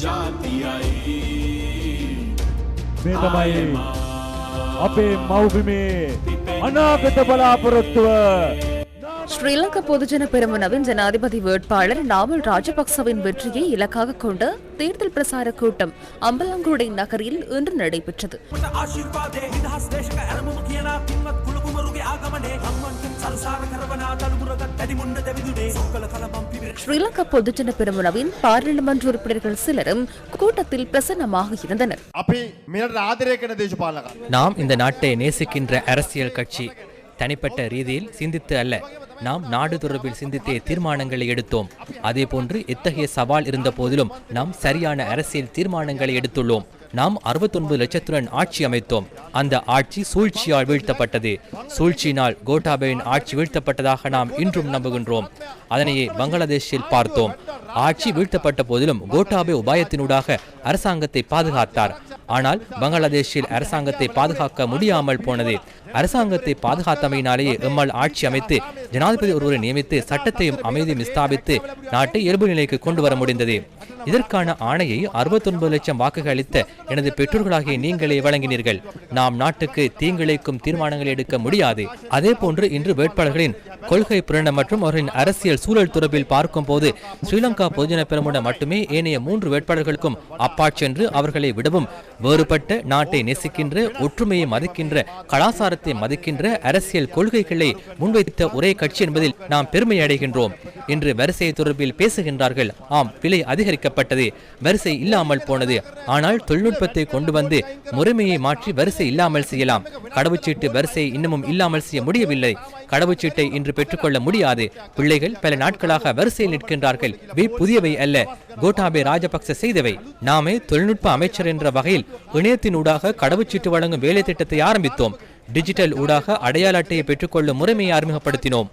ජාතියයි මේ තමයි අපේ මව්බිමේ අනාගත බලාපොරොත්තුව ஸ்ரீலங்கா பொதுஜன பெரமுனவின் ஜனாதிபதி வேட்பாளர் நாமல் ராஜபக்சவின் வெற்றியை இலக்காக கொண்ட தேர்தல் பிரசார கூட்டம் அம்பலங்குடை நகரில் இன்று நடைபெற்றது මට ආශිර්වාදය නිදහස් දේශක ඇරමුම කියනා පින්වත් කුළුකුමරුගේ ආගමනේ ஸ்ரீலங்கா பொதுஜன பெருமுனவின் பாராளுமன்ற உறுப்பினர்கள் சிலரும் கூட்டத்தில் பிரசன்னமாக இருந்தனர். நாம் இந்த நாட்டை நேசிக்கின்ற அரசியல் கட்சி தனிப்பட்ட ரீதியில் சிந்தித்து அல்ல நாம் நாடு தொடர்பில் சிந்தித்தே தீர்மானங்களை எடுத்தோம். அதே போன்று எத்தகைய சவால் இருந்த போதிலும் நாம் சரியான அரசியல் தீர்மானங்களை எடுத்துள்ளோம். நாம் 69 லட்சத்துடன் ஆட்சி அமைத்தோம். அந்த ஆட்சி சூழ்ச்சியால் வீழ்த்தப்பட்டது. சூழ்ச்சியினால் கோட்டாபேவின் ஆட்சி வீழ்த்தப்பட்டதாக நாம் இன்றும் நம்புகின்றோம். அதனையே பங்களாதேஷில் பார்த்தோம். ஆட்சி வீழ்த்தப்பட்ட போதிலும் கோட்டாபே உபாயத்தினூடாக அரசாங்கத்தை பாதுகாத்தார். ஆனால் பங்களாதேஷில் அரசாங்கத்தை பாதுகாக்க முடியாமல் போனது. அரசாங்கத்தை பாதுகாத்தமையினாலேயே எம்மால் ஆட்சி அமைத்து ஜனாதிபதி ஒருவரை நியமித்து சட்டத்தையும் அமைதியும் ஸ்தாபித்து நாட்டை இயல்பு நிலைக்கு கொண்டு வர முடிந்தது. இதற்கான ஆணையை 69 லட்சம் வாக்குகள் அளித்த எனது பெற்றோர்களாகிய நீங்களே வழங்கினீர்கள். நாம் நாட்டுக்கு தீங்கிழைக்கும் தீர்மானங்களை எடுக்க முடியாது. அதே போன்று இன்று வேட்பாளர்களின் கொள்கை புரணம் மற்றும் அவர்களின் அரசியல் சூழல் தொடர்பில் பார்க்கும் போது ஸ்ரீலங்கா பொதுஜன பெருமுன மட்டுமே ஏனைய மூன்று வேட்பாளர்களுக்கும் அப்பாற் சென்று அவர்களை விடவும் வேறுபட்ட நாட்டை நேசிக்கின்ற ஒற்றுமையை மதிக்கின்ற கலாசாரத்தை மதிக்கின்ற அரசியல் கொள்கைகளை முன்வைத்த ஒரே கட்சி என்பதில் நாம் பெருமை அடைகின்றோம். என்று வரிசை தொடர்பில் பேசுகின்றார்கள். ஆம் விலை அதிகரிக்கப்பட்டது. வரிசை இல்லாமல் போனது. ஆனால் தொழில்நுட்பத்தை கொண்டு வந்து முறைமையை மாற்றி வரிசை இல்லாமல் செய்யலாம். கடவுச்சீட்டு வரிசை இன்னமும் இல்லாமல் செய்ய முடியவில்லை. கடவுச்சீட்டை இன்று பெற்றுக்கொள்ள முடியாது. பிள்ளைகள் பல நாட்களாக வரிசையில் நிற்கின்றார்கள். இவை புதியவை அல்ல. கோட்டாபே ராஜபக்ச செய்தவை. நாமே தொழில்நுட்ப அமைச்சர் என்ற வகையில் இணையத்தினூடாக கடவுச்சீட்டு வழங்கும் வேலை திட்டத்தை ஆரம்பித்தோம். டிஜிட்டல் ஊடாக அடையாள அட்டையை பெற்றுக்கொள்ளும் முறைமையை அறிமுகப்படுத்தினோம்.